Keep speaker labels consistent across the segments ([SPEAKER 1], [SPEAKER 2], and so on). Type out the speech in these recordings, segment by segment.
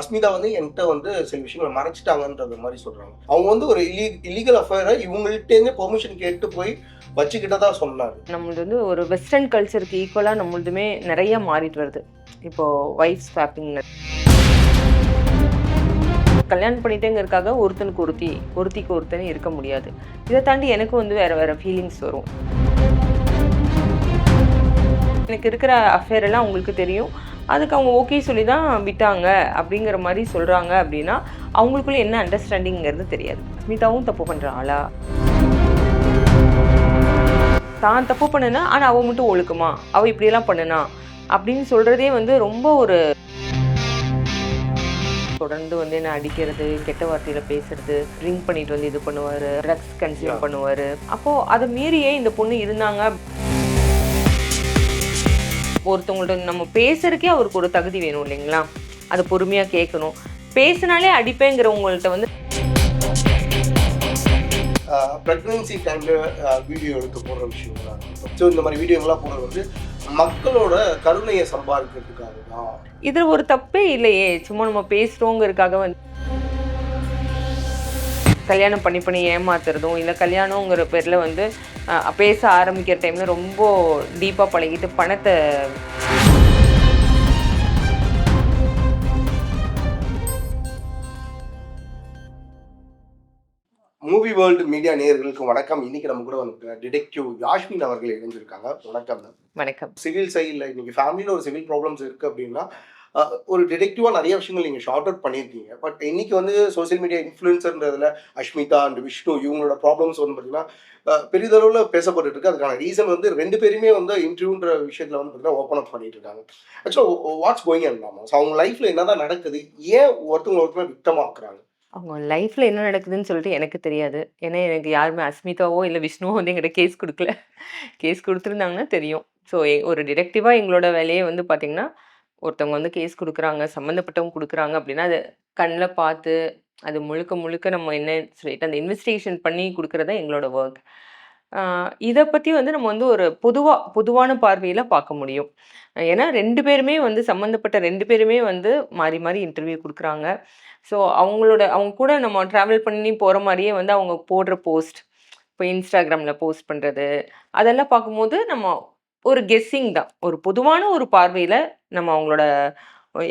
[SPEAKER 1] அஸ்மிதா வந்து என்கிட்ட வந்து சில விஷயங்களை மறைச்சிட்டாங்கன்றது மாதிரி சொல்றாங்க. அவங்க வந்து ஒரு இல்லீ இல்லீகல் அஃபேரை இவங்கள்ட்டேருந்து பெர்மிஷன் கேட்டு போய் வச்சுக்கிட்டதா சொன்னாரு.
[SPEAKER 2] நம்மளது வந்து ஒரு வெஸ்டர்ன் கல்ச்சருக்கு ஈக்குவலாக நம்மளதுமே நிறைய மாறிட்டு வருது. இப்போ ஒய்ஃப் ஸ்வாப்பிங் கல்யாணம் பண்ணிட்டேங்கிறதுக்காக ஒருத்தனுக்கு ஒருத்தி ஒருத்திக்கு ஒருத்தன் இருக்க முடியாது. இதை தாண்டி எனக்கு வந்து வேற வேற ஃபீலிங்ஸ் வரும். எனக்கு இருக்கிற அஃபேர் எல்லாம் உங்களுக்கு தெரியும். அதுக்கு அவங்க ஓகே சொல்லி தான் விட்டாங்க அப்படிங்கிற மாதிரி சொல்கிறாங்க அப்படின்னா அவங்களுக்குள்ள என்ன அண்டர்ஸ்டாண்டிங்கிறது தெரியாது. ஸ்மிதாவும் தப்பு பண்ணுற ஆளா? தான் தப்பு பண்ணுனா ஆனால் அவள் மட்டும் ஒழுக்குமா? அவள் இப்படியெல்லாம் பண்ணுனா? அப்படின்னு சொல்கிறதே வந்து ரொம்ப ஒரு தொடர்ந்து வந்து என்ன அடிக்கிறது கெட்ட வார்த்தையில் பேசுறது ட்ரிங்க் பண்ணிட்டு வந்து இது பண்ணுவார் ட்ரக்ஸ் கன்சியூம். பண்ணுவார். அப்போது அதை மீறியே இந்த பொண்ணு இருந்தாங்க. ஒருத்தவங்கள்ட்ட நம்ம பேசுறதுக்கே அவருக்கு ஒரு தகுதி வேணும் இல்லைங்களா? அதை பொறுமையாக கேட்கணும். பேசினாலே அடிப்பேங்கிறவங்கள்ட்ட வந்து
[SPEAKER 1] ப்ரெக்னன்சி டைமில் வீடியோ எடுத்து போடுற விஷயங்களா ஸோ இந்த மாதிரி வீடியோங்களாம் போடுறது வந்து மக்களோட கருணையை சம்பாதிக்கிறதுக்காக தான்.
[SPEAKER 2] இதில் ஒரு தப்பே இல்லையே. சும்மா நம்ம பேசுகிறோங்கிறதுக்காக வந்து கல்யாணம் பண்ணி பண்ணி ஏமாத்துறதும் இல்லை கல்யாணங்கிற பேரில் வந்து பேச ஆரம்பிக்கிற டைமில் ரொம்ப டீப்பாக பழகிட்டு பணத்தை
[SPEAKER 1] மூவி வேர்ல்டு மீடியா நேயர்களுக்கு வணக்கம். இன்னைக்கு நம்ம கூட வந்து டிடெக்டிவ் யாஷ்மின் அவர்கள் இணைஞ்சிருக்காங்க. வணக்கம்.
[SPEAKER 2] வணக்கம்.
[SPEAKER 1] சிவில் சைடில் இன்னைக்கு ஃபேமிலியில் ஒரு சிவில் ப்ராப்ளம்ஸ் இருக்கு அப்படின்னா ஒரு டிடெக்டிவாக நிறைய விஷயங்கள் நீங்கள் ஷார்ட் அவுட் பண்ணியிருக்கீங்க. பட் இன்னைக்கு வந்து சோஷியல் மீடியா இன்ஃப்ளூயன்சர்ன்றதுல அஷ்மிதா அண்ட் விஷ்ணு இவங்களோட ப்ராப்ளம்ஸ் வந்து பார்த்தீங்கன்னா பெரிதளவில் பேசப்பட்டு இருக்கு. அதுக்கான ரீசன் வந்து ரெண்டு பேருமே வந்து இன்டர்வியூன்ற விஷயத்தில் வந்து பார்த்தீங்கன்னா ஓப்பன் அப் பண்ணிட்டு இருக்காங்க. ஆக்சுவலாக வாட்ஸ் கோயிங் அண்ட் ஸோ அவங்க லைஃப்பில் என்னதான் நடக்குது? ஏன் ஒருத்தவங்க ஒருத்தவங்க விக்டமாக்குறாங்க
[SPEAKER 2] அவங்க லைஃப்பில் என்ன நடக்குதுன்னு சொல்லிட்டு எனக்கு தெரியாது. ஏன்னா எனக்கு யாருமே அஸ்மிதாவோ இல்லை விஷ்ணுவோ வந்து எங்கிட்ட கேஸ் கொடுக்கல. கேஸ் கொடுத்துருந்தாங்கன்னா தெரியும். ஸோ ஒரு டிடெக்டிவாக எங்களோட வேலையே வந்து பார்த்திங்கன்னா ஒருத்தவங்க வந்து கேஸ் கொடுக்குறாங்க சம்மந்தப்பட்டவங்க கொடுக்குறாங்க அப்படின்னா அது கண்ணில் பார்த்து அது முழுக்க முழுக்க நம்ம என்ன சொல்லிட்டு அந்த இன்வெஸ்டிகேஷன் பண்ணி கொடுக்குறது தான் எங்களோட ஒர்க் இதை பற்றி வந்து நம்ம வந்து ஒரு பொதுவாக பொதுவான பார்வையில் பார்க்க முடியும். ஏன்னா ரெண்டு பேருமே வந்து சம்மந்தப்பட்ட ரெண்டு பேருமே வந்து மாறி மாறி இன்டர்வியூ கொடுக்குறாங்க. ஸோ அவங்களோட அவங்க கூட நம்ம ட்ராவல் பண்ணி போகிற மாதிரியே வந்து அவங்க போடுற போஸ்ட் இப்போ இன்ஸ்டாகிராமில் போஸ்ட் பண்ணுறது அதெல்லாம் பார்க்கும்போது நம்ம ஒரு கெஸ்ஸிங் தான். ஒரு பொதுவான ஒரு பார்வையில் நம்ம அவங்களோட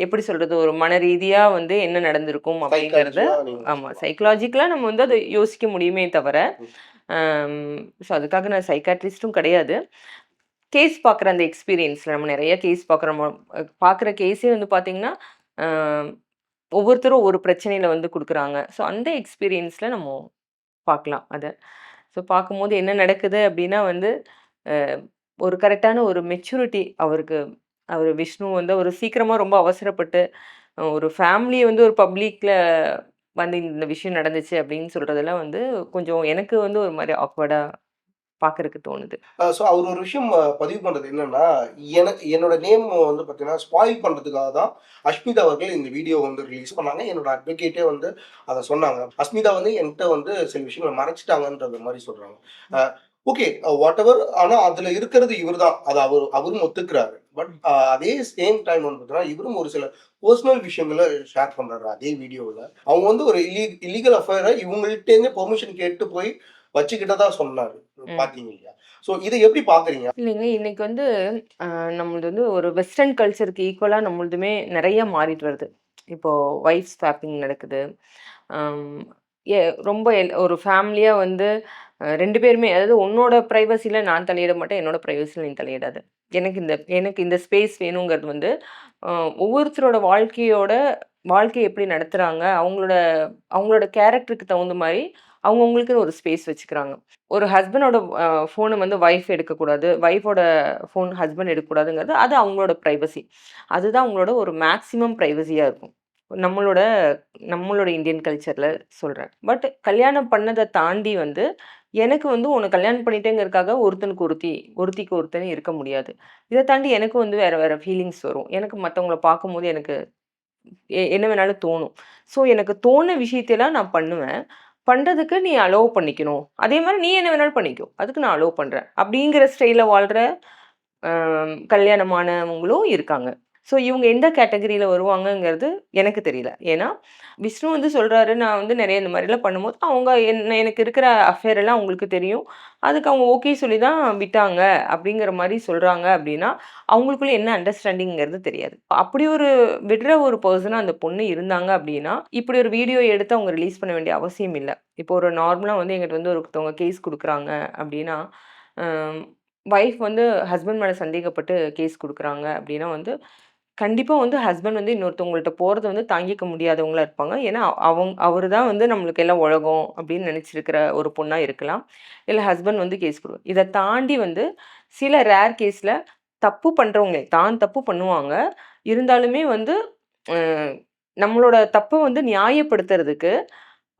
[SPEAKER 2] எப்படி சொல்கிறது ஒரு மன ரீதியாக வந்து என்ன நடந்திருக்கும் அப்படிங்கிறத ஆமாம் சைக்கலாஜிக்கலாக நம்ம வந்து அதை யோசிக்க முடியுமே தவிர ஸோ அதுக்காக நான் சைக்காட்ரிஸ்ட்டும் கிடையாது. கேஸ் பார்க்குற அந்த எக்ஸ்பீரியன்ஸில் நம்ம நிறைய கேஸ் பார்க்குறோம் பார்க்குற கேஸே வந்து பார்த்திங்கன்னா ஒவ்வொருத்தரும் ஒரு பிரச்சனையில் வந்து கொடுக்குறாங்க. ஸோ அந்த எக்ஸ்பீரியன்ஸில் நம்ம பார்க்கலாம் அதை. ஸோ பார்க்கும்போது என்ன நடக்குது அப்படின்னா வந்து ஒரு கரெக்டான ஒரு மெச்சூரிட்டி அவருக்கு அவர் விஷ்ணு வந்து அவர் சீக்கிரமாக ரொம்ப அவசரப்பட்டு ஒரு ஃபேமிலியை வந்து ஒரு பப்ளிக்கில் வந்து இந்த விஷயம் நடந்துச்சு அப்படின்னு சொல்கிறதெல்லாம் வந்து கொஞ்சம் எனக்கு வந்து ஒரு மாதிரி ஆக்வர்டாக பார்க்கறதுக்கு தோணுது.
[SPEAKER 1] ஸோ அவர் ஒரு விஷயம் பதிவு பண்ணுறது என்னன்னா எனக்கு என்னோட நேம் வந்து பார்த்தீங்கன்னா ஸ்பாயில் பண்ணுறதுக்காக தான் அஷ்மிதா அவர்கள் இந்த வீடியோ வந்து ரிலீஸ் பண்ணாங்க. என்னோட அட்வொகேட்டே வந்து அதை சொன்னாங்க. அஸ்மிதா வந்து என்கிட்ட வந்து சில விஷயங்களை மறைச்சிட்டாங்கன்றது மாதிரி சொல்கிறாங்க ஓகே வாட் எவர் ஆனா அதுல இருக்கிறது இவர் தான் அது அவர் அவரும் ஒத்துக்கிறாரு. பட் அதே சேம் டைம் வந்து பார்த்தீங்கன்னா இவரும் ஒரு சில பர்சனல் விஷயங்களை ஷேர் பண்றாரு. அதே வீடியோவில் அவங்க வந்து ஒரு இல்லீ இல்லீகல் அஃபேரை இவங்கள்ட்டேருந்து பெர்மிஷன் கேட்டு போய் வச்சுக்கிட்டதா சொன்னாரு.
[SPEAKER 2] ம்.
[SPEAKER 1] பாத்தீங்க இல்லையா? ஸோ இதை எப்படி பாக்குறீங்க?
[SPEAKER 2] இல்லைங்க இன்னைக்கு வந்து நம்மளது வந்து ஒரு வெஸ்டர்ன் கல்ச்சருக்கு ஈக்குவலாக நம்மளதுமே நிறைய மாறிட்டு வருது. இப்போ ஒய்ஃப் ஸ்வாப்பிங் நடக்குது. ஏ ரொம்ப எல்- ஒரு ஃபேமிலியாக வந்து ரெண்டு பேருமே அதாவது உன்னோட ப்ரைவசியில் நான் தலையிட மாட்டேன் என்னோட ப்ரைவசியில் நீ தலையிடாது. எனக்கு இந்த எனக்கு இந்த ஸ்பேஸ் வேணுங்கிறது வந்து ஒவ்வொருத்தரோட வாழ்க்கையோட வாழ்க்கையை எப்படி நடத்துகிறாங்க அவங்களோட அவங்களோட கேரக்டருக்கு தகுந்த மாதிரி அவங்கவுங்களுக்கு ஒரு ஸ்பேஸ் வச்சுக்கிறாங்க. ஒரு ஹஸ்பண்டோட ஃபோனை வந்து ஒய்ஃப் எடுக்கக்கூடாது ஒய்ஃபோட ஃபோன் ஹஸ்பண்ட் எடுக்கக்கூடாதுங்கிறது அது அவங்களோட ப்ரைவசி. அதுதான் அவங்களோட ஒரு மேக்ஸிமம் ப்ரைவசியாக இருக்கும். நம்மளோட நம்மளோட இந்தியன் கல்ச்சரில் சொல்கிறேன் பட் கல்யாணம் பண்ணதை தாண்டி வந்து எனக்கு வந்து உன்னை கல்யாணம் பண்ணிட்டேங்கிறதுக்காக ஒருத்தனுக்கு ஒருத்தி ஒருத்திக்கு ஒருத்தன் இருக்க முடியாது. இதை தாண்டி எனக்கு வந்து வேறு வேறு ஃபீலிங்ஸ் வரும். எனக்கு மற்றவங்கள பார்க்கும்போது எனக்கு எ- என்ன வேணாலும் தோணும். ஸோ எனக்கு தோண விஷயத்தெல்லாம் நான் பண்ணுவேன். பண்ணுறதுக்கு நீ அலோவ் பண்ணிக்கணும். அதே மாதிரி நீ என்ன வேணாலும் பண்ணிக்கோ. அதுக்கு நான் அலோவ் பண்ணுறேன் அப்படிங்கிற ஸ்டைலில் வாழ்கிற கல்யாணமானவங்களும் இருக்காங்க. ஸோ இவங்க எந்த கேட்டகரியில் வருவாங்கங்கிறது எனக்கு தெரியல. ஏன்னா, விஷ்ணு வந்து சொல்கிறாரு நான் வந்து நிறைய இந்த மாதிரிலாம் பண்ணும்போது, அவங்க என்ன எனக்கு இருக்கிற அஃபேர் எல்லாம் அவங்களுக்கு தெரியும். அதுக்கு அவங்க ஓகே சொல்லி தான் விட்டாங்க அப்படிங்கிற மாதிரி சொல்கிறாங்க அப்படின்னா, அவங்களுக்குள்ள என்ன அண்டர்ஸ்டாண்டிங்கிறது தெரியாது. அப்படி ஒரு விடுற ஒரு பர்சனாக அந்த பொண்ணு இருந்தாங்க அப்படின்னா, இப்படி ஒரு வீடியோ எடுத்து அவங்க ரிலீஸ் பண்ண வேண்டிய அவசியம் இல்லை இப்போ ஒரு நார்மலாக வந்து எங்கிட்ட வந்து ஒருத்தவங்க கேஸ் கொடுக்குறாங்க அப்படின்னா, ஒய்ஃப் வைஃப் வந்து ஹஸ்பண்ட் மேலே சந்தேகப்பட்டு கேஸ் கொடுக்குறாங்க அப்படின்னா வந்து, கண்டிப்பாக வந்து ஹஸ்பண்ட் வந்து இன்னொருத்தவங்கள்ட்ட போகிறத வந்து தாங்கிக்க முடியாதவங்களா இருப்பாங்க. ஏன்னா, அவங்க அவர் தான் வந்து நம்மளுக்கு எல்லாம் உலகம் அப்படின்னு நினச்சிருக்கிற ஒரு பொண்ணாக இருக்கலாம். இல்லை ஹஸ்பண்ட் வந்து கேஸ் கொடுக்கும் இதை தாண்டி வந்து சில ரேர் கேஸில் தப்பு பண்ணுறவங்களே தான் தப்பு பண்ணுவாங்க. இருந்தாலுமே வந்து நம்மளோட தப்பை வந்து நியாயப்படுத்துறதுக்கு,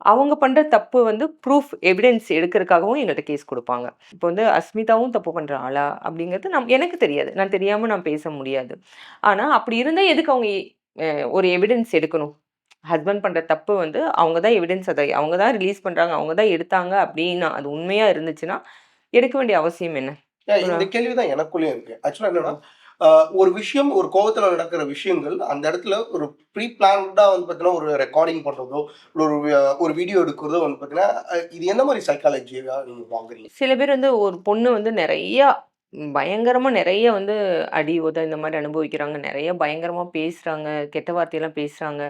[SPEAKER 2] அவங்க பண்ற தப்பு வந்து ப்ரூஃப், எவிடன்ஸ் எடுக்கறதுக்காகவும் எங்கள்ட்ட கேஸ் குடுப்பாங்க. இப்போ வந்து அஸ்மிதாவும் தப்பு பண்ற ஆளா? அப்படிங்கிறது நம் எனக்கு தெரியாது. நான் தெரியாம நான் பேச முடியாது. ஆனா, அப்படி இருந்தா எதுக்கு அவங்க ஒரு எவிடன்ஸ் எடுக்கணும்? ஹஸ்பண்ட் பண்ற தப்பு வந்து அவங்க தான் எவிடன்ஸ் அத அவங்க தான் ரிலீஸ் பண்றாங்க, அவங்க தான் எடுத்தாங்க அப்படின்னா, அது உண்மையா இருந்துச்சுன்னா, எடுக்க வேண்டிய அவசியம் என்ன?
[SPEAKER 1] இந்த கேள்வி தான் எனக்குள்ளயும் இருக்கு. ஆக்சுவலா என்னன்னா, ஒரு விஷயம், ஒரு கோபத்தில் நடக்கிற விஷயங்கள், அந்த இடத்துல ஒரு ப்ரீ பிளான்டாக வந்து பார்த்தீங்கன்னா, ஒரு ரெக்கார்டிங் பண்ணுறதோ ஒரு ஒரு வீடியோ எடுக்கிறதோ வந்து பார்த்தீங்கன்னா, இது எந்த மாதிரி சைக்காலஜியாக நீங்கள் வாங்குறீங்க
[SPEAKER 2] சில பேர் வந்து ஒரு பொண்ணு வந்து நிறையா பயங்கரமாக நிறைய வந்து அடி, உத இந்த மாதிரி அனுபவிக்கிறாங்க. நிறைய பயங்கரமாக பேசுகிறாங்க கெட்ட வார்த்தையெல்லாம் பேசுகிறாங்க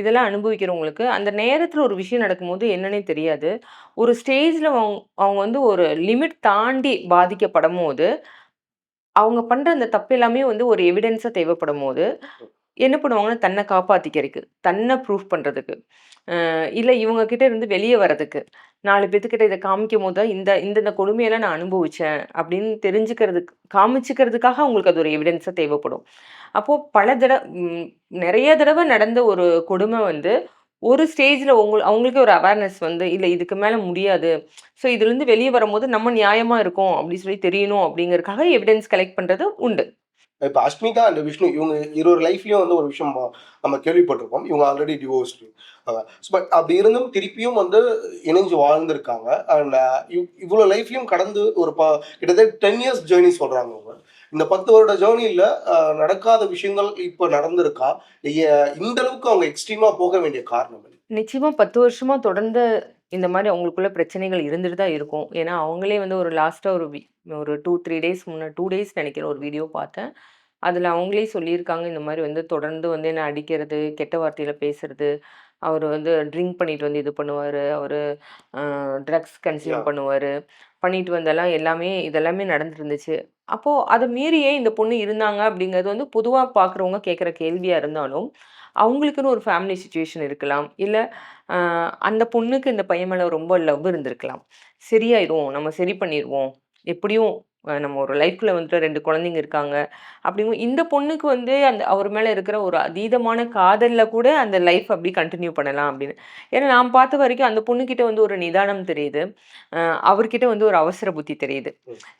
[SPEAKER 2] இதெல்லாம் அனுபவிக்கிறவங்களுக்கு, அந்த நேரத்தில் ஒரு விஷயம் நடக்கும்போது என்னன்னே தெரியாது. ஒரு ஸ்டேஜில் அவங்க அவங்க வந்து ஒரு லிமிட் தாண்டி பாதிக்கப்படும் போது அவங்க பண்ற அந்த தப்பு எல்லாமே வந்து ஒரு எவிடன்ஸா தேவைப்படும்போது, என்ன பண்ணுவாங்கன்னா, தன்னை காப்பாத்திக்கிறதுக்கு, தன்னை ப்ரூஃப் பண்றதுக்கு, இல்லை இவங்க கிட்ட இருந்து வெளியே வரதுக்கு, 4 பேத்துக்கிட்ட இதை காமிக்கும்போது தான், இந்த இந்த கொடுமையெல்லாம் நான் அனுபவிச்சேன் அப்படின்னு தெரிஞ்சுக்கிறதுக்கு காமிச்சுக்கிறதுக்காக அவங்களுக்கு அது ஒரு எவிடன்ஸாக தேவைப்படும். அப்போது பல தடவை நிறைய தடவை நடந்த ஒரு கொடுமை வந்து, ஒரு ஸ்டேஜில் உங்க அவங்களுக்கே ஒரு அவேர்னஸ் வந்து, இல்லை இதுக்கு மேலே முடியாது. ஸோ இதுலேருந்து வெளியே வரும்போது நம்ம நியாயமாக இருக்கோம் அப்படின்னு சொல்லி தெரியணும் அப்படிங்கிறதுக்காக எவிடன்ஸ் கலெக்ட் பண்ணுறது உண்டு.
[SPEAKER 1] இப்போ அஸ்மிதா அண்ட் விஷ்ணு இவங்க இருவர் லைஃப்லேயும் வந்து ஒரு விஷயம் நம்ம கேள்விப்பட்டிருப்போம். இவங்க ஆல்ரெடி டிவோர்ஸ்டு. பட் அப்படி இருந்தும் திருப்பியும் வந்து இணைஞ்சு வாழ்ந்திருக்காங்க. அண்ட் இவ் இவ்வளோ லைஃப்லையும் கடந்து ஒரு ப கிட்டத்தட்ட 10 இயர்ஸ் ஜேர்னி சொல்கிறாங்க அவங்க. இந்த 10 வருட ஜேர்னில அ நடக்காத விஷயங்கள் இப்ப நடந்திருக்கா? இந்த அளவுக்கு அவங்க எக்ஸ்ட்ரீமா போக வேண்டிய காரணம்?
[SPEAKER 2] நிச்சயமா 10 வருஷமா தொடர்ந்து இந்த மாரி அவங்களுக்குள்ள பிரச்சனைகள் இருந்துட்டு தான் இருக்கும். ஏன்னா, அவங்களே வந்து ஒரு லாஸ்ட்டா ஒரு ஒரு 2, 3 டேஸ் முன்ன 2 டேஸ் நெனைக்கிறேன் ஒரு வீடியோ பார்த்தேன். அதுல அவங்களே சொல்லியிருக்காங்க, இந்த மாரி வந்து தொடர்ந்து வந்து என்ன அடிக்கிறது, கெட்ட வார்த்தையில பேசுறது, அவரு வந்து ட்ரிங்க் பண்ணிட்டு வந்து இது பண்ணுவாரு, அவரு ட்ரக்ஸ் கன்சியூம்! பண்ணுவாரு. பண்ணிட்டு வந்தெல்லாம் எல்லாமே இதெல்லாமே நடந்துருந்துச்சு அப்போது அதை மீறியே இந்த பொண்ணு இருந்தாங்க அப்படிங்கிறது வந்து பொதுவாக பார்க்குறவங்க கேட்குற கேள்வியாக இருந்தாலும், அவங்களுக்குன்னு ஒரு ஃபேமிலி சுச்சுவேஷன் இருக்கலாம். இல்லை அந்த பொண்ணுக்கு இந்த பையன் மேலே ரொம்ப லவ் இருந்திருக்கலாம். சரியாயிரும், நம்ம சரி பண்ணிடுவோம் எப்படியும் நம்ம ஒரு லைஃப்ல வந்துட்டு 2 குழந்தைங்க இருக்காங்க. அப்படிங்கும் இந்த பொண்ணுக்கு வந்து அந்த அவர் மேல இருக்கிற ஒரு அதீதமான காதல்ல கூட அந்த லைஃப் அப்படி கன்டின்யூ பண்ணலாம் அப்படின்னு. ஏன்னா நான் பார்த்த வரைக்கும் அந்த பொண்ணுகிட்ட வந்து ஒரு நிதானம் தெரியுது. அவர்கிட்ட வந்து ஒரு அவசர புத்தி தெரியுது.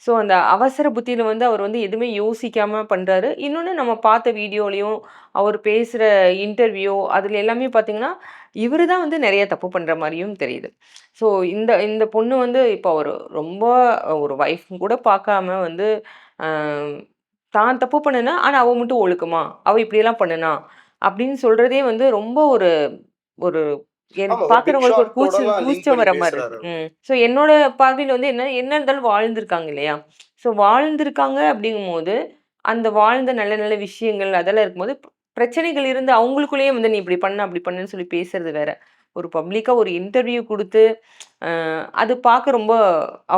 [SPEAKER 2] ஸோ அந்த அவசர புத்தியில வந்து அவர் வந்து எதுவுமே யோசிக்காம பண்றாரு. இன்னொன்னு நம்ம பார்த்த வீடியோலயும், அவர் பேசுற இன்டர்வியூ அதுல எல்லாமே பார்த்தீங்கன்னா, இவரு தான் வந்து நெறைய தப்பு பண்ற மாரியும் தெரியுது. ஸோ இந்த இந்த பொண்ணு வந்து இப்போ ஒரு ரொம்ப ஒரு வைஃப்ன்னு கூட பார்க்காம வந்து தான் தப்பு பண்ணுனா, ஆனா அவ மட்டும் ஒழுக்கமா? அவ இப்படியெல்லாம் பண்ணுனா? அப்படின்னு சொல்றதே வந்து ரொம்ப ஒரு ஒரு
[SPEAKER 1] ஆமா. ஒரு
[SPEAKER 2] ஒரு கூச்சம் வர
[SPEAKER 1] பேசுறாரு
[SPEAKER 2] இருக்கு. ஸோ என்னோட பார்வையில வந்து என்ன என்ன இருந்தாலும் வாழ்ந்திருக்காங்க இல்லையா? ஸோ வாழ்ந்திருக்காங்க அப்படிங்கும்போது, அந்த வாழ்ந்த நல்ல நல்ல விஷயங்கள் அதெல்லாம் இருக்கும்போது, பிரச்சனைகள் இருந்து அவங்களுக்குள்ளேயே வந்து நீ இப்படி பண்ண, அப்படி பண்ணுன்னு சொல்லி பேசுறது வேற. ஒரு பப்ளிக்காக ஒரு இன்டர்வியூ கொடுத்து அது பார்க்க ரொம்ப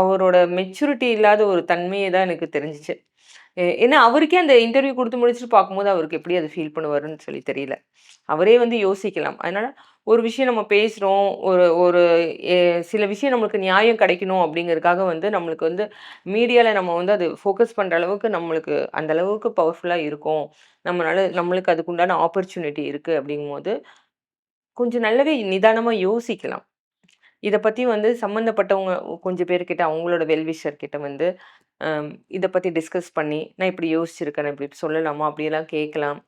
[SPEAKER 2] அவரோட மெச்சூரிட்டி இல்லாத ஒரு தன்மையை தான் எனக்கு தெரிஞ்சுச்சு. ஏன்னா அவருக்கே அந்த இன்டர்வியூ கொடுத்து முடிச்சுட்டு பார்க்கும்போது, அவருக்கு எப்படி அதை ஃபீல் பண்ணுவாருன்னு சொல்லி தெரியல. அவரே வந்து யோசிக்கலாம். அதனால் ஒரு விஷயம் நம்ம பேசுகிறோம் ஒரு ஒரு சில விஷயம் நம்மளுக்கு நியாயம் கிடைக்கணும் அப்படிங்கிறதுக்காக வந்து நம்மளுக்கு வந்து மீடியாவில் நம்ம வந்து அது ஃபோக்கஸ் பண்ணுற அளவுக்கு நம்மளுக்கு அந்த அளவுக்கு பவர்ஃபுல்லாக இருக்கும் நம்மனால நம்மளுக்கு அதுக்குண்டான ஆப்பர்ச்சுனிட்டி இருக்குது அப்படிங்கும்போது, கொஞ்சம் நல்லாவே நிதானமாக யோசிக்கலாம். இதை பற்றி வந்து சம்மந்தப்பட்டவங்க கொஞ்சம் பேர்கிட்ட அவங்களோட வெல் கிட்ட வந்து இதை பற்றி டிஸ்கஸ் பண்ணி, நான் இப்படி யோசிச்சிருக்கேன். நான் இப்படி சொல்லலாமா? அப்படியெல்லாம் கேட்கலாம்.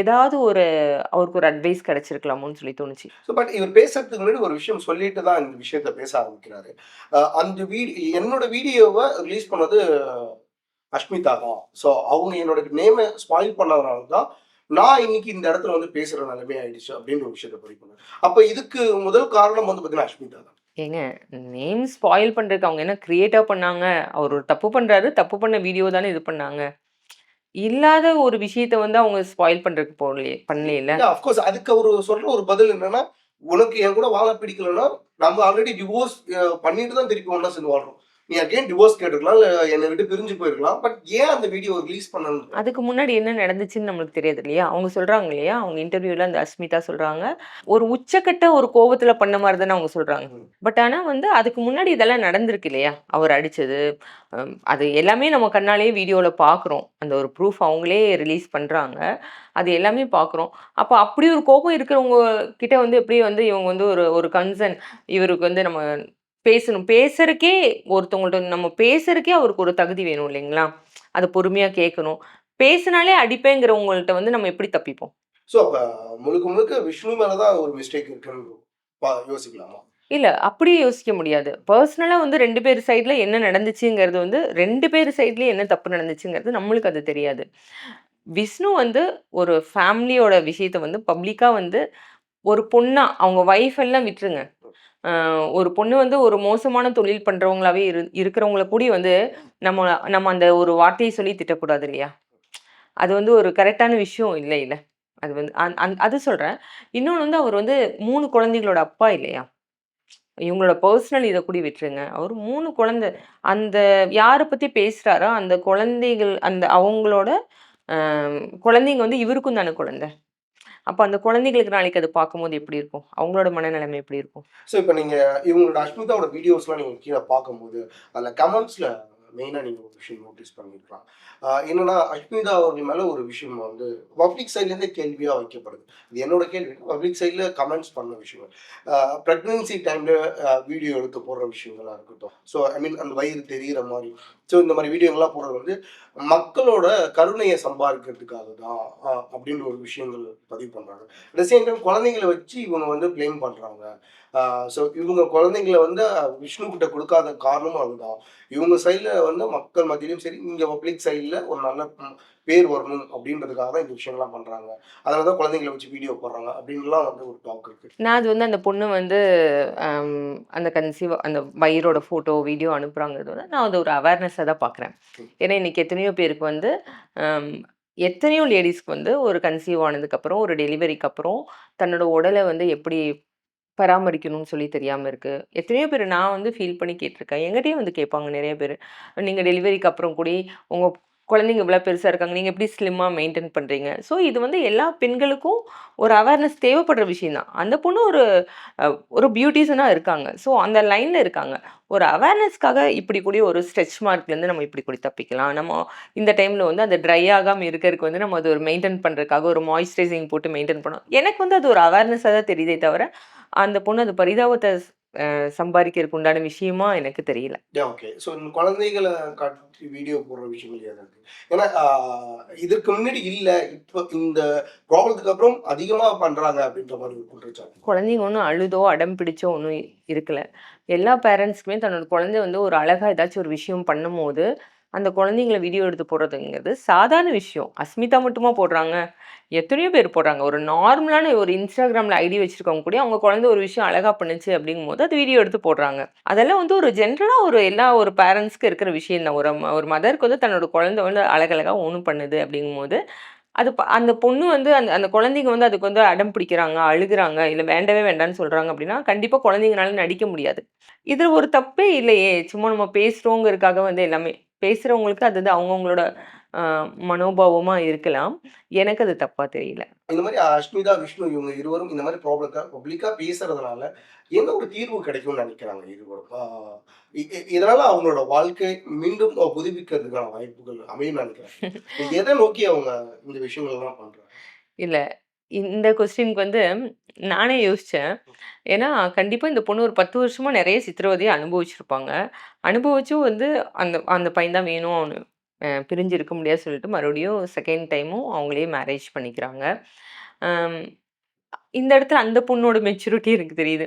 [SPEAKER 2] ஏதாவது ஒரு அவருக்கு ஒரு அட்வைஸ் கிடைச்சிருக்கலாமோன்னு சொல்லி தோணுச்சு.
[SPEAKER 1] ஸோ பட் இவர் பேசுறதுக்கு முன்னாடி ஒரு விஷயம் சொல்லிட்டு தான் இந்த விஷயத்த பேச ஆரம்பிக்கிறாரு. அந்த வீடு என்னோட வீடியோவை ரிலீஸ் பண்ணது அஷ்மிதா தான். ஸோ அவங்க என்னோட நேமை ஸ்பாயில் பண்ணதுனால தான் நான் இன்னைக்கு இந்த இடத்துல வந்து பேசுற நிலைமை ஆயிடுச்சு அப்படின்ற ஒரு விஷயத்த பதிவு பண்ணேன் அப்ப இதுக்கு முதல் காரணம் வந்து பாத்தீங்கன்னா அஷ்மிதா தான்
[SPEAKER 2] ஏங்க நேம் ஸ்பாயில் பண்ணுறதுக்கு அவங்க என்ன க்ரியேட்டாக பண்ணாங்க? அவர் ஒரு தப்பு பண்ணுறாரு தப்பு பண்ண வீடியோ தானே இது பண்ணாங்க. இல்லாத ஒரு விஷயத்த வந்து அவங்க ஸ்பாயில் பண்ணுறதுக்கு போகலையே பண்ணலையில.
[SPEAKER 1] அஃப்கோர்ஸ் அதுக்கு அவர் சொல்கிற ஒரு பதில் என்னன்னா உனக்கு என் கூட வாழ பிடிக்கலன்னா நம்ம ஆல்ரெடி டிவோர்ஸ் பண்ணிட்டு தான் திருப்பி ஒன்றா சேர்ந்து வாழ்றோம். நீ அகைன் டிவோர்ஸ் கேட்டுக்கலாம் இல்ல என்னை விட்டு பிரிஞ்சு போயிருக்கலாம் பட் ஏன் அந்த வீடியோ ரிலீஸ் பண்ணணும்
[SPEAKER 2] அதுக்கு முன்னாடி என்ன நடந்துச்சுன்னு நம்மளுக்கு தெரியாது இல்லையா? அவங்க சொல்றாங்க இல்லையா? அவங்க இன்டர்வியூல அந்த அஸ்மிதா சொல்றாங்க. ஒரு உச்சக்கட்ட ஒரு கோவத்துல பண்ண மாதிரி தானே அவங்க சொல்றாங்க. பட் ஆனா வந்து அதுக்கு முன்னாடி இதெல்லாம் நடந்திருக்கு இல்லையா? அவர் அடிச்சது ஹம், அது எல்லாமே நம்ம கண்ணாலேயே வீடியோல பாக்குறோம். அந்த ஒரு ப்ரூஃப் அவங்களே ரிலீஸ் பண்றாங்க. அது எல்லாமே பாக்குறோம். அப்போ அப்படி ஒரு கோபம் இருக்கிறவங்க கிட்ட வந்து எப்படி வந்து இவங்க வந்து ஒரு ஒரு கன்சர்ன் இவருக்கு வந்து நம்ம பேசணும். பேசுறதுக்கே ஒருத்தவங்கள்ட்ட நம்ம பேசுறதுக்கே அவருக்கு ஒரு தகுதி வேணும் இல்லைங்களா? அதை பொறுமையா கேட்கணும். பேசினாலே அடிப்பேங்கிறவங்கள்ட்ட வந்து நம்ம எப்படி தப்பிப்போம்?
[SPEAKER 1] ஸோ அப்ப முழுக்க முழுக்க விஷ்ணு மேலதான் ஒரு மிஸ்டேக் இருக்குன்னு யோசிக்கலாமா?
[SPEAKER 2] இல்ல அப்படியே யோசிக்க முடியாது. பர்சனலா வந்து ரெண்டு பேர் சைடுல என்ன நடந்துச்சுங்கிறது வந்து ரெண்டு பேர் சைட்லயும் என்ன தப்பு நடந்துச்சுங்கிறது நம்மளுக்கு அது தெரியாது. விஷ்ணு வந்து ஒரு ஃபேமிலியோட விஷயத்த வந்து பப்ளிக்கா வந்து ஒரு பொண்ணா அவங்க ஒய்ஃப் எல்லாம் விட்டுருங்க. ஒரு பொண்ணு வந்து ஒரு மோசமான தொழில் பண்றவங்களாவே இரு இருக்கிறவங்கள கூடி வந்து நம்ம நம்ம அந்த ஒரு வார்த்தையை சொல்லி திட்டக்கூடாது இல்லையா? அது வந்து ஒரு கரெக்டான விஷயம் இல்லை இல்லை. அது வந்து அந்- அந்- அது சொல்றேன். இன்னொன்று வந்து அவர் வந்து மூணு குழந்தைகளோட அப்பா இல்லையா? இவங்களோட பர்சனல் இதை கூடி விட்டுருங்க. அவர் மூணு குழந்தை அந்த யாரை பற்றி பேசுகிறாரோ அந்த குழந்தைகள் அந்த அவங்களோட குழந்தைங்க வந்து இவருக்கும் தானே குழந்தை. அப்போ அந்த குழந்தைகளுக்கு நாளைக்கு அது பார்க்கும்போது எப்படி இருக்கும்? அவங்களோட மனநிலைமை எப்படி இருக்கும்?
[SPEAKER 1] ஸோ இப்போ நீங்கள் இவங்களோட அஸ்மிதாவோட வீடியோஸ்லாம் நீங்கள் கீழே பார்க்கும்போது அதில் கமெண்ட்ஸில் மெயினாக நீங்கள் ஒரு விஷயம் நோட்டீஸ் பண்ணிருக்கலாம். என்னன்னா அஷ்மிதா அவர்கள் மேலே ஒரு விஷயம் வந்து பப்ளிக் சைட்லேருந்தே கேள்வியாக வைக்கப்படுது. இது என்னோட கேள்வி. பப்ளிக் சைடில் கமெண்ட்ஸ் பண்ண விஷயங்கள். ப்ரெக்னென்சி டைம்ல வீடியோ எடுத்து போடுற விஷயங்களா இருக்கட்டும். ஸோ ஐ மீன் அந்த வயிறு தெரிகிற மாதிரி. ஸோ இந்த மாதிரி வீடியோங்கள்லாம் போடுறது வந்து மக்களோட கருணையை சம்பாதிக்கிறதுக்காக தான் அப்படின்ற ஒரு விஷயங்கள் பதிவு பண்ணுறாங்க அட் சேம் டைம் குழந்தைங்களை வச்சு இவங்க வந்து ப்ளேம் பண்ணுறாங்க ஸோ இவங்க குழந்தைங்களை வந்து விஷ்ணு கிட்ட கொடுக்காத காரணமும் அதுதான். இவங்க சைடில் வந்து மக்கள் மத்தியிலும் சரி இங்கே பப்ளிக் சைடில் ஒரு நல்ல பேர் வரணும் அப்படின்றதுக்காக தான் இந்த விஷயங்கள்லாம் பண்ணுறாங்க அதனால தான் குழந்தைங்களை வச்சு வீடியோ போடுறாங்க அப்படின்லாம் வந்து ஒரு டாக் இருக்கு.
[SPEAKER 2] நான் அது வந்து அந்த பொண்ணு வந்து அந்த கன்சீவ் அந்த வயிறோட ஃபோட்டோ வீடியோ அனுப்புகிறாங்கிறது வந்து நான் அது ஒரு அவேர்னஸாக தான் பார்க்குறேன் ஏன்னா இன்னைக்கு எத்தனையோ பேருக்கு வந்து எத்தனையோ லேடிஸ்க்கு வந்து ஒரு கன்சீவ் ஆனதுக்கப்புறம் ஒரு டெலிவரிக்கு அப்புறம் தன்னோட உடலை வந்து எப்படி பராமரிக்கணும்னு சொல்லி தெரியாமல் இருக்குது எத்தனையோ பேர் நான் வந்து ஃபீல் பண்ணி கேட்டிருக்கேன். எங்கிட்டயே வந்து கேட்பாங்க நிறைய பேர். நீங்கள் டெலிவரிக்கு அப்புறம் கூட உங்கள் குழந்தைங்க இவ்வளோ பெருசாக இருக்காங்க. நீங்கள் எப்படி ஸ்லிம்மாக மெயின்டைன் பண்ணுறீங்க ஸோ இது வந்து எல்லா பெண்களுக்கும் ஒரு அவேர்னஸ் தேவைப்படுற விஷயந்தான் அந்த பொண்ணு ஒரு ஒரு பியூட்டிஷனாக இருக்காங்க. ஸோ அந்த லைனில் இருக்காங்க. ஒரு அவேர்னஸ்க்காக இப்படி கூடிய ஒரு ஸ்ட்ரெச் மார்க்லேருந்து நம்ம இப்படி கூடி தப்பிக்கலாம். நம்ம இந்த டைமில் வந்து அந்த ட்ரை ஆகாமல் இருக்கிறதுக்கு வந்து நம்ம அது ஒரு மெயின்டைன் பண்ணுறதுக்காக ஒரு மாய்ஸ்சரைசிங் போட்டு மெயின்டைன் பண்ணோம் எனக்கு வந்து அது ஒரு அவேர்னஸாக தான் தெரியுதே தவிர அந்த பொண்ணு அது பரிதாபத்தை சம்பாதிக்கிறதுக்கு உண்டான விஷயமா எனக்கு தெரியல.
[SPEAKER 1] ஓகே. ஸோ இந்த குழந்தைகளை காட்டி வீடியோ போடுற விஷயங்கள் இருக்கு? ஏன்னா இதற்கு முன்னாடி இல்லை. இப்போ இந்த ப்ராப்ளத்துக்கு அப்புறம் அதிகமாக பண்ணுறாங்க அப்படின்ற மாதிரி குற்றச்சாட்டு.
[SPEAKER 2] குழந்தைங்க ஒன்றும் அழுதோ அடம் பிடிச்சோ ஒன்றும் இருக்கல. எல்லா பேரண்ட்ஸ்க்குமே தன்னோட குழந்தை வந்து ஒரு அழகாக ஏதாச்சும் ஒரு விஷயம் பண்ணும்போது அந்த குழந்தைங்களை வீடியோ எடுத்து போடுறதுங்கிறது சாதாரண விஷயம். அஸ்மிதா மட்டுமா போடுறாங்க? எத்தனையோ பேர் போடுறாங்க. ஒரு நார்மலான ஒரு இன்ஸ்டாகிராமில் ஐடி வச்சுருக்கவங்க கூட அவங்க குழந்தை ஒரு விஷயம் அழகாக பண்ணுச்சு அப்படிங்கும்போது அது வீடியோ எடுத்து போடுறாங்க. அதெல்லாம் வந்து ஒரு ஜென்ரலாக ஒரு எல்லா ஒரு பேரண்ட்ஸ்க்கு இருக்கிற விஷயம் தான். ஒரு ஒரு மதருக்கு வந்து தன்னோட குழந்தை வந்து அழகழகாக ஒன்றும் பண்ணுது அப்படிங்கும்போது அது ப- அந்த பொண்ணு வந்து அந்த அந்த குழந்தைங்க வந்து அதுக்கு வந்து அடம் பிடிக்கிறாங்க அழுகுறாங்க இல்லை வேண்டவே வேண்டான்னு சொல்கிறாங்க அப்படின்னா கண்டிப்பாக குழந்தைங்கனால நடிக்க முடியாது. இதில் ஒரு தப்பே இல்லையே. சும்மா நம்ம பேசுகிறோங்கிறதுக்காக வந்து எல்லாமே பேசுகிறவங்களுக்கு அது வந்து அவங்கவுங்களோட மனோபாவமாக இருக்கலாம். எனக்கு அது தப்பாக தெரியல.
[SPEAKER 1] இந்த மாதிரி அஷ்மிதா விஷ்ணு இவங்க இருவரும் இந்த மாதிரி ப்ராப்ளத்தை பப்ளிக்காக பேசுறதுனால என்ன ஒரு தீர்வு கிடைக்கும்னு நினைக்கிறாங்க இருவரும்? இதனால அவங்களோட வாழ்க்கை மீண்டும் புதுப்பிக்கிறதுக்கான வாய்ப்புகள் அமையும் நினைக்கிறேன். எதை நோக்கி அவங்க இந்த விஷயங்கள்லாம் பண்றாங்க?
[SPEAKER 2] இல்லை இந்த கொஸ்டினுக்கு வந்து நானே யோசித்தேன் ஏன்னா கண்டிப்பாக இந்த பொண்ணு ஒரு பத்து வருஷமாக நிறைய சித்திரவதையை அனுபவிச்சிருப்பாங்க. அனுபவிச்சும் வந்து அந்த அந்த பையன் தான் வேணும். அவனு பிரிஞ்சு இருக்க முடியாது சொல்லிட்டு மறுபடியும் செகண்ட் டைமும் அவங்களே மேரேஜ் பண்ணிக்கிறாங்க. இந்த இடத்துல அந்த பொண்ணோட மெச்சூரிட்டி எனக்கு தெரியுது.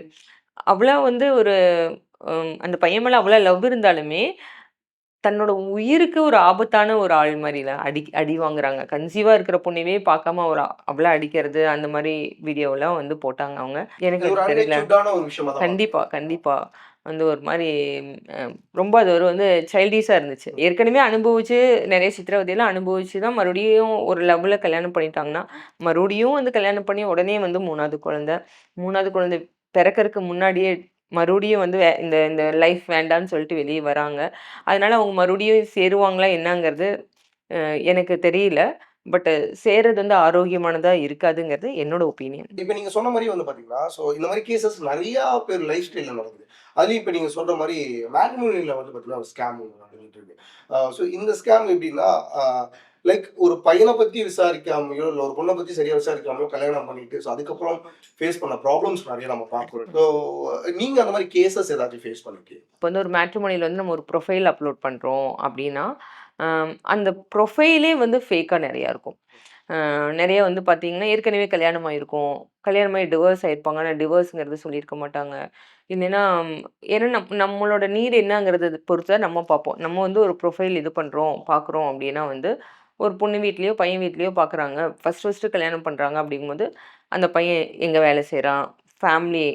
[SPEAKER 2] அவ்வளோ வந்து ஒரு அந்த பையன் மேலே அவ்வளோ லவ் இருந்தாலுமே தன்னோட உயிருக்கு ஒரு ஆபத்தான ஒரு ஆள் மாரில அடி அடி வாங்குறாங்க. கன்சீவா இருக்கிற பொண்ணையவே பார்க்காம ஒரு அவள அடிக்கிறது, அந்த மாரி வீடியோலாம் வந்து போட்டாங்க அவங்க. எனக்கு தெரியல.
[SPEAKER 1] அன்எக்ஸ்பெக்டான ஒரு விஷயமா தான்
[SPEAKER 2] கண்டிப்பா, கண்டிப்பா. வந்து ஒரு அ ரொம்ப அது ஒரு வந்து சைல்டிஷா இருந்துச்சு. ஏற்கனவே அனுபவிச்சு நெறைய சித்திரவதையெல்லாம் அனுபவிச்சு தான் மறுபடியும் ஒரு லெவல்ல கல்யாணம் பண்ணிட்டாங்கன்னா, மறுபடியும் வந்து கல்யாணம் பண்ணி உடனே வந்து 3வது குழந்தை. 3வது குழந்தை பிறக்கறக்கு முன்னாடியே மறுபடியும் வந்து வே இந்த இந்த லைஃப் வேண்டான்னு சொல்லிட்டு வெளியே வராங்க. அதனால் அவங்க மறுபடியும் சேருவாங்களா என்னங்கிறது எனக்கு தெரியல. பட் சேர்றது வந்து ஆரோக்கியமானதா இருக்காதுங்கிறது என்னோட ஒப்பீனியன்.
[SPEAKER 1] இப்ப நீங்க சொன்ன மாரி வந்து பாத்தீங்கன்னா, ஸோ இந்த மாரி கேஸஸ் நெறையா பேர் லைஃப் ஸ்டைல்ல நடக்குது. அதுலயும் இப்ப நீங்க சொல்ற மாரி மேட்ரிமோனில வந்து பாத்தீங்கன்னா, ஒரு ஸ்கேம் நடந்துட்டு இருக்கு. ஸோ இந்த ஸ்கேம் எப்படின்னா, லைக் ஒரு பையன பத்தி விசாரிக்காமயோ, இல்ல ஒரு பொண்ண பத்தி சரியா விசாரிக்காமயோ கல்யாணம் பண்ணிட்டு, ஸோ அதுக்கப்புறம் ஃபேஸ் பண்ண ப்ராப்ளம்ஸ் நெறைய நம்ம பார்க்குறோம். ஸோ நீங்க அந்த மாரி கேஸஸ் ஏதாச்சும் ஃபேஸ் பண்ணிருக்கீங்களா?
[SPEAKER 2] இப்போ வந்து ஒரு மேட்ரிமோனில வந்து நம்ம ஒரு ப்ரொஃபைல் அப்லோட் பண்றோம் அப்படின்னா, அந்த ப்ரொஃபைலே வந்து ஃபேக்காக நிறையா இருக்கும். நிறைய வந்து பார்த்தீங்கன்னா, ஏற்கனவே கல்யாணம் ஆயிருக்கும். கல்யாணம் ஆகி டிவோர்ஸ் ஆகிருப்பாங்க ஆனால் டிவோர்ஸுங்கிறது சொல்லியிருக்க மாட்டாங்க. இல்லைன்னா ஏன்னா நம் நம்மளோட நீட் என்னங்கிறத பொறுத்து தான் நம்ம பார்ப்போம். நம்ம வந்து ஒரு ப்ரொஃபைல் இது பண்ணுறோம் பார்க்குறோம் அப்படின்னா வந்து, ஒரு பொண்ணு வீட்லேயோ பையன் வீட்லேயோ பார்க்குறாங்க. ஃபஸ்ட் ஃபஸ்ட்டு கல்யாணம் பண்ணுறாங்க அப்படிங்கும்போது, அந்த பையன் எங்கே வேலை செய்கிறான் ஃபேமிலி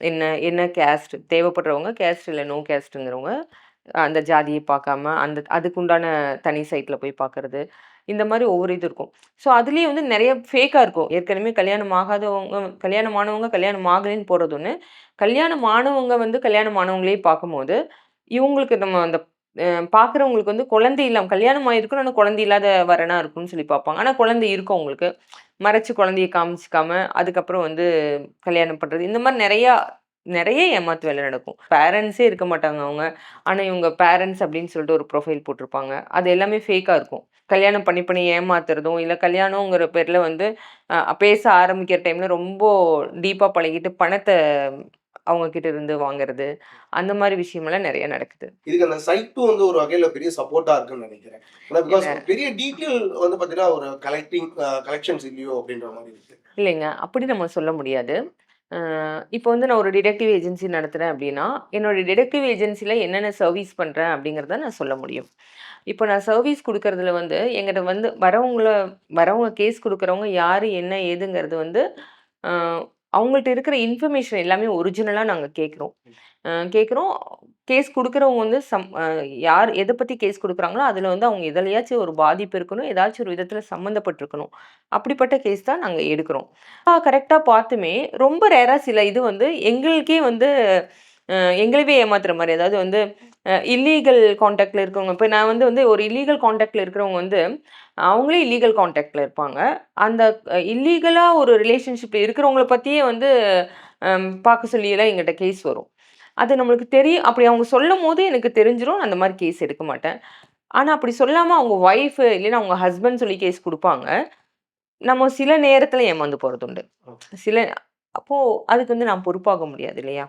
[SPEAKER 2] என்ன? என்ன கேஸ்ட்? தேவைப்படுறவங்க கேஸ்ட் இல்லை நோ கேஸ்ட்டுங்கிறவங்க, அந்த ஜாதியை பார்க்காம, அந்த அதுக்குண்டான தனி சைட்டில் போய் பார்க்குறது இந்த மாதிரி ஒவ்வொரு இது இருக்கும். ஸோ அதுலேயே வந்து நிறைய ஃபேக்காக இருக்கும். ஏற்கனவே கல்யாணம் ஆகாதவங்க கல்யாணம் ஆனவங்க கல்யாணம் ஆகலைன்னு போகிறது ஒன்று கல்யாணம் ஆனவங்க வந்து கல்யாணம் ஆனவங்களே பார்க்கும்போது, இவங்களுக்கு நம்ம அந்த பார்க்குறவங்களுக்கு வந்து குழந்தை இல்லாம கல்யாணம் ஆயிருக்கும். ஆனால் குழந்தை இல்லாத வரனா இருக்கும்னு சொல்லி பார்ப்பாங்க. ஆனால் குழந்தை இருக்கும் அவங்களுக்கு. மறைச்சு குழந்தைய காமிச்சிக்காம அதுக்கப்புறம் வந்து கல்யாணம் பண்ணுறது இந்த மாதிரி நிறையா நெறைய ஏமாத்து வேலை நடக்கும். பேரண்ட்ஸே இருக்க மாட்டாங்க அவங்க. ஆனா இவங்க பேரண்ட்ஸ் அப்படின்னு சொல்லிட்டு ஒரு ப்ரொஃபைல் போட்டிருப்பாங்க. அது எல்லாமே ஃபேக்கா இருக்கும். கல்யாணம் பண்ணி பண்ணி ஏமாத்துறதும், இல்ல கல்யாணங்கிற பேர்ல வந்து பேச ஆரம்பிக்கிற டைம்ல ரொம்ப டீப்பா பழகிட்டு பணத்த அவங்க கிட்ட இருந்து வாங்குறது. அந்த மாரி விஷயமெல்லாம் நெறைய நடக்குது.
[SPEAKER 1] இதுக்கு அந்த சைட்டும் வந்து ஒரு வகையில பெரிய சப்போர்ட்டா இருக்குன்னு நெனைக்கிறேன். பெரிய டீட்டெயில் வந்து பாத்தீங்கன்னா, ஒரு கலெக்டிங் கலெக்ஷன்ஸ் இல்லையோ அப்படின்ற மாரி இருக்கு.
[SPEAKER 2] இல்லைங்க. அப்படி நம்ம சொல்ல முடியாது. இப்போ வந்து நான் ஒரு டிடெக்டிவ் ஏஜென்சி நடத்துகிறேன் அப்படின்னா, என்னோடய டிடெக்டிவ் ஏஜென்சியில் என்னென்ன சர்வீஸ் பண்ணுறேன் அப்படிங்கிறத நான் சொல்ல முடியும். இப்போ நான் சர்வீஸ் கொடுக்குறதுல வந்து எங்கிட்ட வந்து வரவங்கள வரவங்க கேஸ் கொடுக்குறவங்க யார் என்ன, ஏதுங்கிறது வந்து அவங்கள்ட்ட இருக்கிற இன்ஃபர்மேஷன் எல்லாமே ஒரிஜினலாக நாங்கள் கேட்குறோம். கேட்குறோம். கேஸ் கொடுக்குறவங்க வந்து சம் யார் எதை பற்றி கேஸ் கொடுக்குறாங்களோ அதில் வந்து அவங்க எதுலையாச்சும் ஒரு பாதிப்பு இருக்கணும். ஏதாச்சும் ஒரு விதத்தில் சம்மந்தப்பட்டிருக்கணும். அப்படிப்பட்ட கேஸ் தான் நாங்கள் எடுக்கிறோம். கரெக்டாக பார்த்துமே, ரொம்ப ரேராக சில இது வந்து எங்களுக்கே வந்து எங்களவே ஏமாத்துற மாதிரி அதாவது வந்து இல்லீகல் காண்டாக்டில் இருக்கிறவங்க இப்போ நான் வந்து வந்து ஒரு இல்லீகல் காண்டாக்டில் இருக்கிறவங்க வந்து, அவங்களே இல்லீகல் காண்டாக்டில் இருப்பாங்க. அந்த இல்லீகலாக ஒரு ரிலேஷன்ஷிப்பில் இருக்கிறவங்கள பற்றியே வந்து பார்க்க சொல்லியெல்லாம் எங்கிட்ட கேஸ் வரும். அது நம்மளுக்கு தெரியும். அப்படி அவங்க சொல்லும்போது எனக்கு தெரிஞ்சிரும். நான் அந்த மாரி கேஸ் எடுக்க மாட்டேன். ஆனா அப்படி சொல்லாம அவங்க ஒய்ஃப் இல்லைன்னா அவங்க ஹஸ்பண்ட் சொல்லி கேஸ் குடுப்பாங்க. நம்ம சில நேரத்துல ஏமாந்து போறது உண்டு. சில அப்போ அதுக்கு வந்து நான் பொறுப்பாக முடியாது இல்லையா?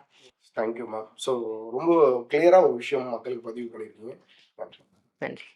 [SPEAKER 1] Thank you ma'am. ஸோ ரொம்ப கிளியரா ஒரு விஷயம் மக்களுக்கு பதிவு பண்ணியிருக்கீங்க.
[SPEAKER 2] நன்றி.